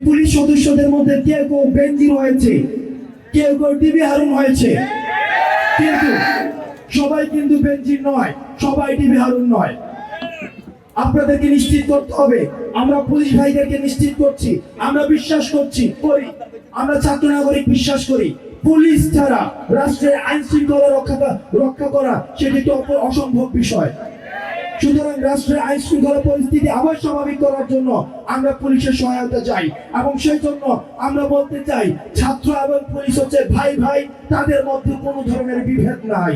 Police সদস্যদের মধ্যে কেউ কেউ বেঞ্জির হয়েছে, কেউ কেউ ডিবি হারুন হয়েছে। কিন্তু সবাই কিন্তু বেঞ্জির নয়, সবাই ডিবি হারুন নয়। আপনাদেরকে নিশ্চিত করতে হবে, আমরা পুলিশ ভাইদেরকে নিশ্চিত করছি, আমরা বিশ্বাস করছি, করি। আমরা ছাত্র নাগরিক বিশ্বাস করি। পুলিশ ছাড়া রাষ্ট্রের আইন শৃঙ্খলা রক্ষা রক্ষা করা সেটি তো অসম্ভব বিষয়। সুতরাং রাষ্ট্রের আইন শৃঙ্খলা পরিস্থিতি আবার স্বাভাবিক করার জন্য আমরা পুলিশের সহায়তা চাই এবং সেই জন্য আমরা বলতে চাই, ছাত্র এবং পুলিশ হচ্ছে ভাই ভাই, তাদের মধ্যে কোনো ধরনের বিভেদ নাই।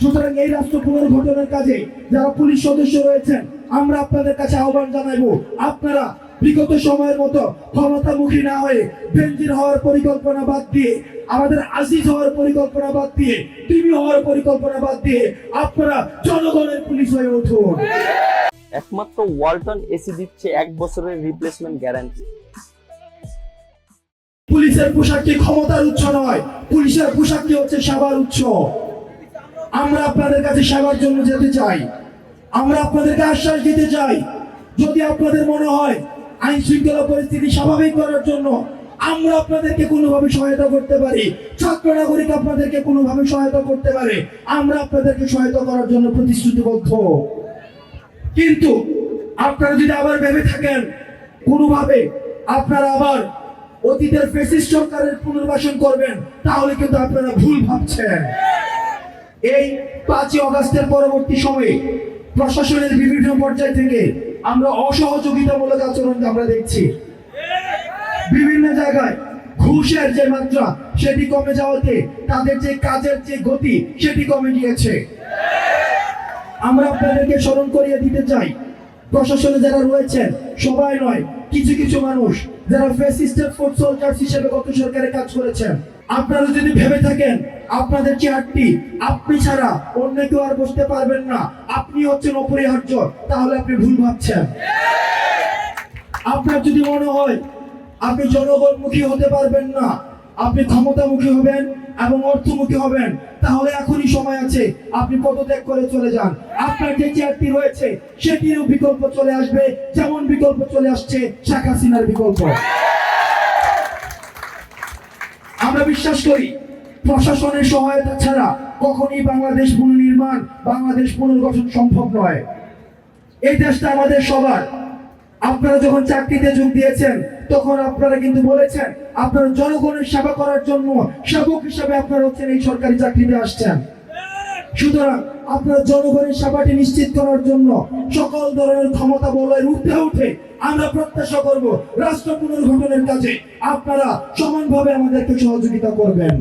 সুতরাং এই রাষ্ট্র পুনর্গঠনের কাজে যারা পুলিশ সদস্য রয়েছেন, আমরা আপনাদের কাছে আহ্বান জানাইব, আপনারা বিগত সময়ের মতো ক্ষমতামুখী না হয়ে বেঞ্জির হওয়ার পরিকল্পনা বাদ দিয়ে আমাদের আজিজ হওয়ার পরিকল্পনা বাদ দিয়ে টিভি হওয়ার পরিকল্পনা বাদ দিয়ে আপনারা জনগণের পুলিশ হয়ে উঠুন। একমাত্র ওয়ালটন এসি দিচ্ছে এক বছরের রিপ্লেসমেন্ট গ্যারান্টি পুলিশের পোশাকটি ক্ষমতার উৎস নয়? পুলিশের পোশাকটি হচ্ছে সেবার উৎস? আমরা আপনাদের কাছে সেবার জন্য যেতে চাই। আমরা আপনাদেরকে আশ্বাস দিতে চাই। যদি আপনাদের মনে হয় আইন শৃঙ্খলা পরিস্থিতি স্বাভাবিক করার জন্য আমরা আপনাদেরকে কোনোভাবে সহায়তা করতে পারি। ছাত্র নাগরিক আপনাদেরকে কোনোভাবে সহায়তা করতে পারে। আমরা আপনাদেরকে সহায়তা করার জন্য প্রতিশ্রুতিবদ্ধ। কিন্তু আপনারা যদি আবার ভেবে থাকেন, কোনোভাবে আপনারা আবার অতীতের ফেসিস্ট সরকারের পুনর্বাসন করবেন, তাহলে কিন্তু আপনারা ভুল ভাবছেন। এই পাঁচই অগাস্টের পরবর্তী সময়ে প্রশাসনের বিভিন্ন পর্যায় থেকে আমরা অসহযোগিতামূলক আচরণ আমরা দেখছি। বিভিন্ন জায়গায় ঘুষের যে মাত্রা, সেটি কমে যাওয়াতে তাদের যে কাজের যে গতি, সেটি কমে গিয়েছে। আমরা আপনাদেরকে স্মরণ করিয়ে দিতে চাই, প্রশাসনে যারা রয়েছেন, সবাই নয়, কিছু কিছু মানুষ, যারা ফেসিস্টের ফুড সোলজার্স হিসেবে গত সরকারে কাজ করেছেন। আপনারা যদি ভেবে থাকেন, আপনাদের চেয়ারটি আপনি ছাড়া অন্য কেউ আর বসতে পারবেন না। আপনি হচ্ছেন অপরিহার্য, তাহলে আপনি ভুল ভাবছেন। আপনার যদি মনে হয়, আপনি জনগণমুখী হতে পারবেন না, আপনি ক্ষমতামুখী হবেন এবং অর্থমুখী হবেন, তাহলে এখনই সময় আছে, আপনি পদত্যাগ করে চলে যান। আপনার যে চেয়ারটি রয়েছে, সেটিরও বিকল্প চলে আসবে, যেমন বিকল্প চলে আসছে শেখ হাসিনার বিকল্প। আমরা বিশ্বাস করি, প্রশাসনের সহায়তা ছাড়া কখনই বাংলাদেশ পুনর্নির্মাণ, বাংলাদেশ পুনর্গঠন সম্ভব নয়। এই দেশটা আমাদের সবার। আপনারা যখন চাকরিতে যোগ দিয়েছেন, তখন আপনারা কিন্তু বলেছেন, আপনারা জনগণের সেবা করার জন্য সেবক হিসাবে আপনারা হচ্ছেন এই সরকারি চাকরিতে আসছেন। সুতরাং আপনার জনগণের সেবাটি নিশ্চিত করার জন্য সকল ধরনের ক্ষমতা বলয়ের উঠে উঠে আমরা প্রত্যাশা করব রাষ্ট্র পুনর্গঠনের কাজে আপনারা সমানভাবে আমাদেরকে সহযোগিতা করবেন।